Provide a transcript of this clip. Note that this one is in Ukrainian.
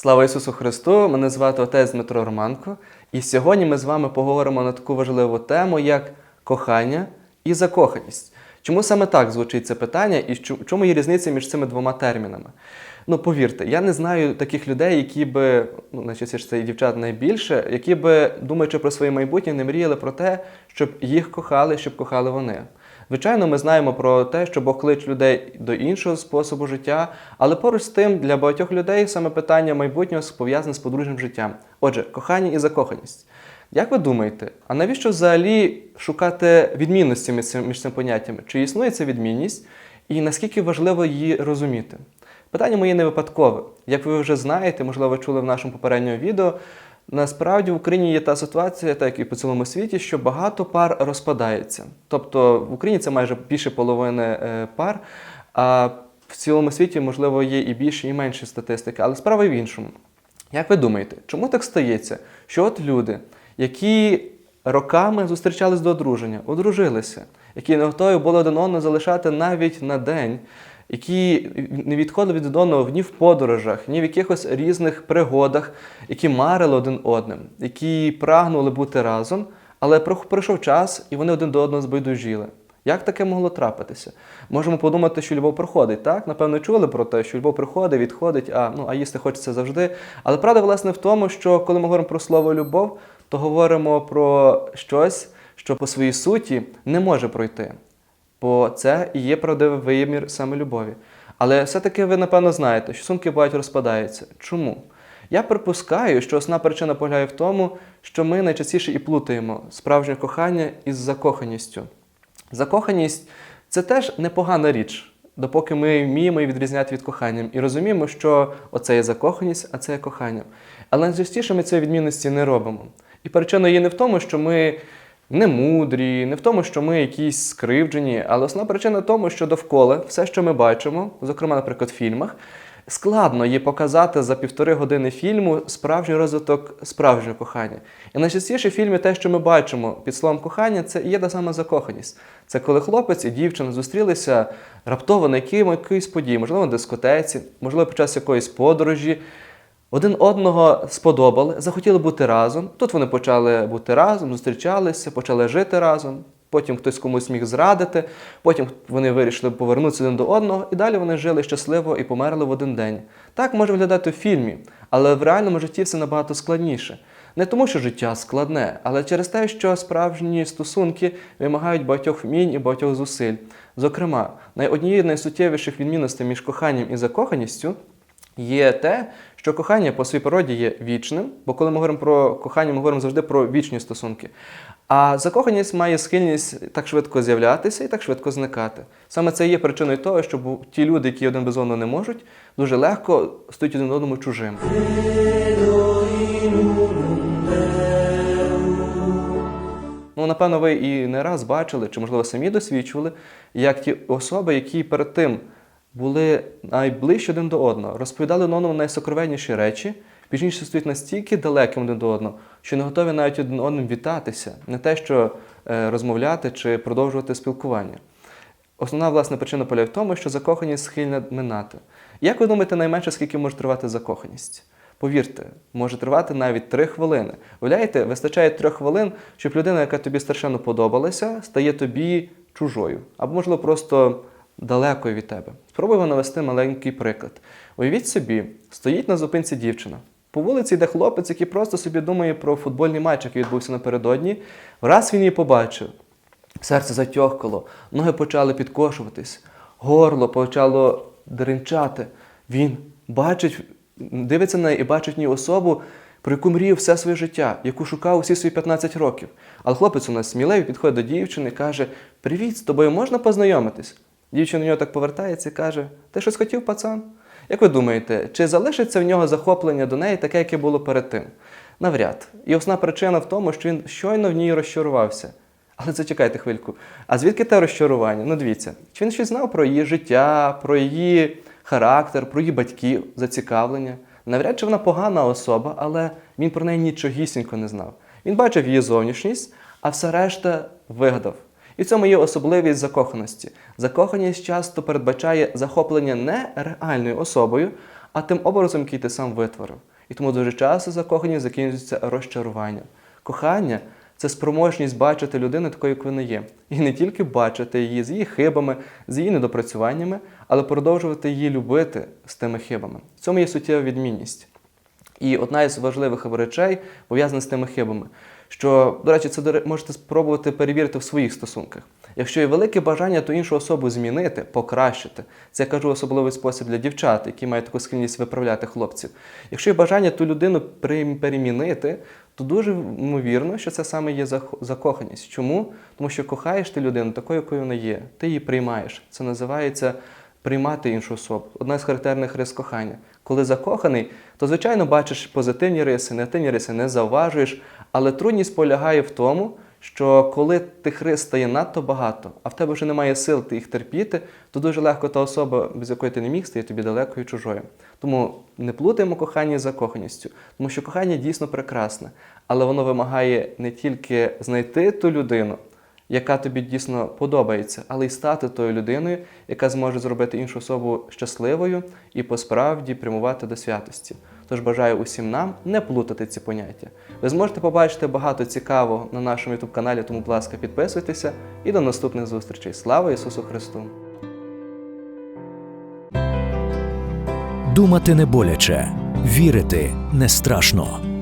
Слава Ісусу Христу! Мене звати отець Дмитро Романко, і сьогодні ми з вами поговоримо на таку важливу тему, як кохання і закоханість. Чому саме так звучить це питання, і чому є різниця між цими двома термінами? Ну, повірте, я не знаю таких людей, які би, ну, найчастіше це дівчат найбільше, які би, думаючи про своє майбутнє, не мріяли про те, щоб їх кохали, щоб кохали вони. Звичайно, ми знаємо про те, що Бог кличе людей до іншого способу життя, але поруч з тим для багатьох людей саме питання майбутнього пов'язане з подружнім життям. Отже, кохання і закоханість. Як ви думаєте, а навіщо взагалі шукати відмінності між цим, між цими поняттями? Чи існує ця відмінність, і наскільки важливо її розуміти? Питання моє не випадкове. Як ви вже знаєте, можливо, чули в нашому попередньому відео, Насправді в Україні є та ситуація, так і по цілому світі, що багато пар розпадається. Тобто в Україні це майже більше половини е, пар, а в цілому світі, можливо, є і більше, і менше статистики. Але справа в іншому. Як ви думаєте, чому так стається? Що от люди, які роками зустрічались до одруження, одружилися, які не готові були один одного залишати навіть на день, які не відходили від одного ні в подорожах, ні в якихось різних пригодах, які марили один одним, які прагнули бути разом, але про- пройшов час і вони один до одного збайдужіли. Як таке могло трапитися? Можемо подумати, що любов проходить, так? Напевно, чули про те, що любов приходить, відходить, а, ну, а їсти хочеться завжди. Але правда, власне, в тому, що коли ми говоримо про слово любов, то говоримо про щось, що по своїй суті не може пройти. Бо це і є правдивий вимір саме любові. Але все-таки ви, напевно, знаєте, що стосунки бувають розпадаються. Чому? Я припускаю, що основна причина полягає в тому, що ми найчастіше і плутаємо справжнє кохання із закоханістю. Закоханість це теж непогана річ, допоки ми вміємо її відрізняти від кохання і розуміємо, що оце є закоханість, а це є кохання. Але найчастіше ми цієї відмінності не робимо. І причина є не в тому, що ми не мудрі, не в тому, що ми якісь скривджені, але основна причина в тому, що довкола все, що ми бачимо, зокрема, наприклад, в фільмах, складно є показати за півтори години фільму справжній розвиток справжнього кохання. І найчастіше в фільмі те, що ми бачимо під словом кохання, це є та сама закоханість. Це коли хлопець і дівчина зустрілися раптово на якій- якоїсь події, можливо, на дискотеці, можливо, під час якоїсь подорожі. Один одного сподобали, захотіли бути разом. Тут вони почали бути разом, зустрічалися, почали жити разом. Потім хтось комусь міг зрадити, потім вони вирішили повернутися один до одного, і далі вони жили щасливо і померли в один день. Так може виглядати в фільмі, але в реальному житті все набагато складніше. Не тому, що життя складне, але через те, що справжні стосунки вимагають багатьох вмінь і багатьох зусиль. Зокрема, найоднією з найсуттєвіших відмінностей між коханням і закоханістю є те, що кохання по своїй природі є вічним, бо коли ми говоримо про кохання, ми говоримо завжди про вічні стосунки. А закоханість має схильність так швидко з'являтися і так швидко зникати. Саме це є причиною того, що ті люди, які один без одного не можуть, дуже легко стають один одному чужим. Ну, напевно, ви і не раз бачили, чи, можливо, самі досвідчували, як ті особи, які перед тим були найближче один до одного, розповідали одному найсокровенніші речі, пізніше стоять настільки далеким один до одного, що не готові навіть один одним вітатися, не те, що е, розмовляти чи продовжувати спілкування. Основна власне причина полягає в тому, що закоханість схильна минати. Як ви думаєте, найменше скільки може тривати закоханість? Повірте, може тривати навіть три хвилини. Уявляєте, вистачає трьох хвилин, щоб людина, яка тобі страшенно подобалася, стає тобі чужою, або, можливо, просто далекою від тебе. Спробуємо навести маленький приклад. Уявіть собі, стоїть на зупинці дівчина. По вулиці йде хлопець, який просто собі думає про футбольний матч, який відбувся напередодні. Враз він її побачив. Серце затьохкало, ноги почали підкошуватись, горло почало деренчати. Він бачить, дивиться на неї і бачить в ній особу, про яку мріяв все своє життя, яку шукав усі свої 15 років. Але хлопець у нас сміливий підходить до дівчини і каже: Привіт, з тобою можна познайомитись? Дівчина до нього так повертається і каже: Ти щось хотів, пацан? Як ви думаєте, чи залишиться в нього захоплення до неї таке, яке було перед тим? Навряд. І основна причина в тому, що він щойно в ній розчарувався. Але зачекайте хвильку. А звідки те розчарування? Ну дивіться, чи він щось знав про її життя, про її характер, про її батьків, зацікавлення? Навряд чи вона погана особа, але він про неї нічогісінько не знав. Він бачив її зовнішність, а все решта вигадав. І в цьому є особливість закоханості. Закоханість часто передбачає захоплення не реальною особою, а тим образом, який ти сам витворив. І тому дуже часто закоханість закінчується розчаруванням. Кохання це спроможність бачити людину такою, як вона є. І не тільки бачити її з її хибами, з її недопрацюваннями, але продовжувати її любити з тими хибами. В цьому є суттєва відмінність. І одна із важливих речей пов'язана з тими хибами. Що, до речі, це можете спробувати перевірити в своїх стосунках. Якщо є велике бажання ту іншу особу змінити, покращити, це я кажу особливий спосіб для дівчат, які мають таку схильність виправляти хлопців. Якщо є бажання ту людину перемінити, то дуже ймовірно, що це саме є закоханість. Чому? Тому що кохаєш ти людину такою, якою вона є. Ти її приймаєш. Це називається приймати іншу особу. Одна з характерних рис кохання. Коли закоханий, то звичайно бачиш позитивні риси, негативні риси не зауважуєш, але трудність полягає в тому, що коли тих рис стає надто багато, а в тебе вже немає сил ти їх терпіти, то дуже легко та особа, без якої ти не міг, стає тобі далекою чужою. Тому не плутаємо кохання з закоханістю, тому що кохання дійсно прекрасне, але воно вимагає не тільки знайти ту людину, яка тобі дійсно подобається, але й стати тою людиною, яка зможе зробити іншу особу щасливою і по-справді прямувати до святості. Тож бажаю усім нам не плутати ці поняття. Ви зможете побачити багато цікавого на нашому youtube каналі, тому, будь ласка, підписуйтеся і до наступних зустрічей. Слава Ісусу Христу! Думати не боляче, вірити не страшно.